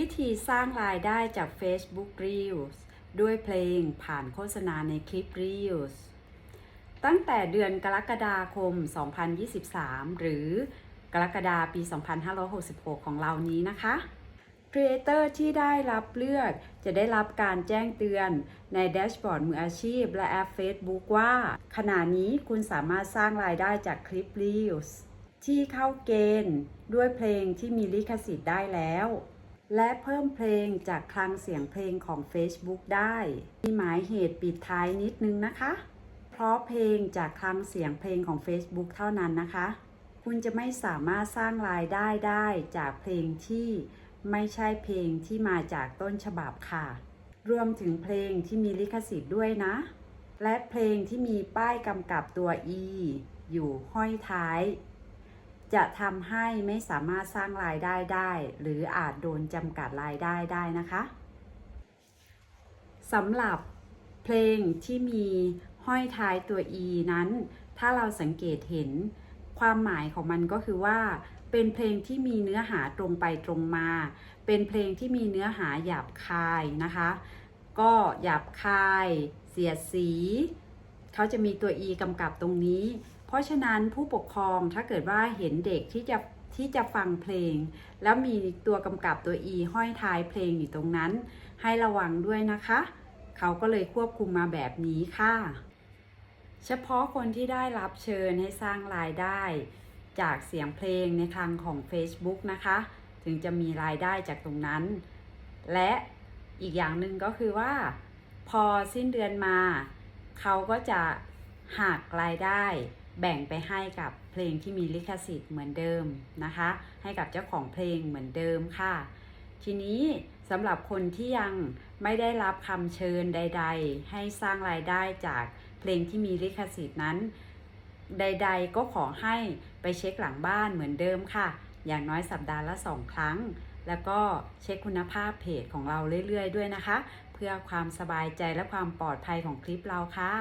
วิธีสร้างรายได้จาก Facebook Reels ด้วยเพลงผ่านโฆษณาในคลิป Reels ตั้งแต่เดือนกรกฎาคม 2023 หรือกรกฎาปี 2566 ของเรานี้นะคะครีเอเตอร์ที่ได้รับเลือกจะได้รับการแจ้งเตือนในแดชบอร์ดมืออาชีพ และแอป Facebook ว่า ขณะนี้คุณสามารถสร้างรายได้จากคลิป Reels ที่เข้าเกณฑ์ด้วยเพลงที่มีลิขสิทธิ์ได้แล้ว และเพิ่มเพลงจากคลังเสียงเพลงของ Facebook ได้มีหมายเหตุปิดท้ายนิดนึงนะคะ เพราะเพลงจากคลังเสียงเพลงของ Facebook เท่านั้นนะคะ คุณจะไม่สามารถสร้างรายได้ได้จากเพลงที่ไม่ใช่เพลงที่มาจากต้นฉบับค่ะ รวมถึงเพลงที่มีลิขสิทธิ์ด้วยนะ และเพลงที่มีป้ายกำกับตัว E อยู่ห้อยท้าย จะทำให้ไม่สามารถสร้างรายได้ได้ หรืออาจโดนจำกัดรายได้ได้นะคะสำหรับเพลงที่มีห้อยท้ายตัว E นั้น ถ้าเราสังเกตเห็นความหมายของมันก็คือว่า เป็นเพลงที่มีเนื้อหาตรงไปตรงมา เป็นเพลงที่มีเนื้อหาหยาบคายนะคะ ก็หยาบคาย เสียดสี เขาจะมีตัว e กำกับตรงนี้ ราะฉะนั้นผู้ปกครองถ้าเกิดว่าเห็นเด็กที่จะที่จะฟังเพลง แล้วมีตัวกำกับตัว e ห้อยท้ายเพลงอยู่ตรงนั้น ให้ระวังด้วยนะคะ เขาก็เลยควบคุมมาแบบนี้ค่ะ เฉพาะคนที่ได้รับเชิญให้สร้างรายได้ จากเสียงเพลงในคลังของ Facebook นะคะ ถึงจะมีรายได้จากตรงนั้น และอีกอย่างหนึ่งก็คือว่า พอสิ้นเดือนมา เขาก็จะหักรายได้ แบ่งไปให้กับเพลงที่มีลิขสิทธิ์เหมือนเดิมนะคะ ให้กับเจ้าของเพลงเหมือนเดิมค่ะ ทีนี้สำหรับคนที่ยังไม่ได้รับคำเชิญใด ๆ ให้สร้างรายได้จากเพลงที่มีลิขสิทธิ์นั้น ใด ๆ ก็ขอให้ไปเช็คหลังบ้านเหมือนเดิมค่ะ อย่างน้อยสัปดาห์ละสองครั้ง แล้วก็เช็คคุณภาพเพจของเราเรื่อย ๆ ด้วยนะคะ เพื่อความสบายใจและความปลอดภัยของคลิปเราค่ะ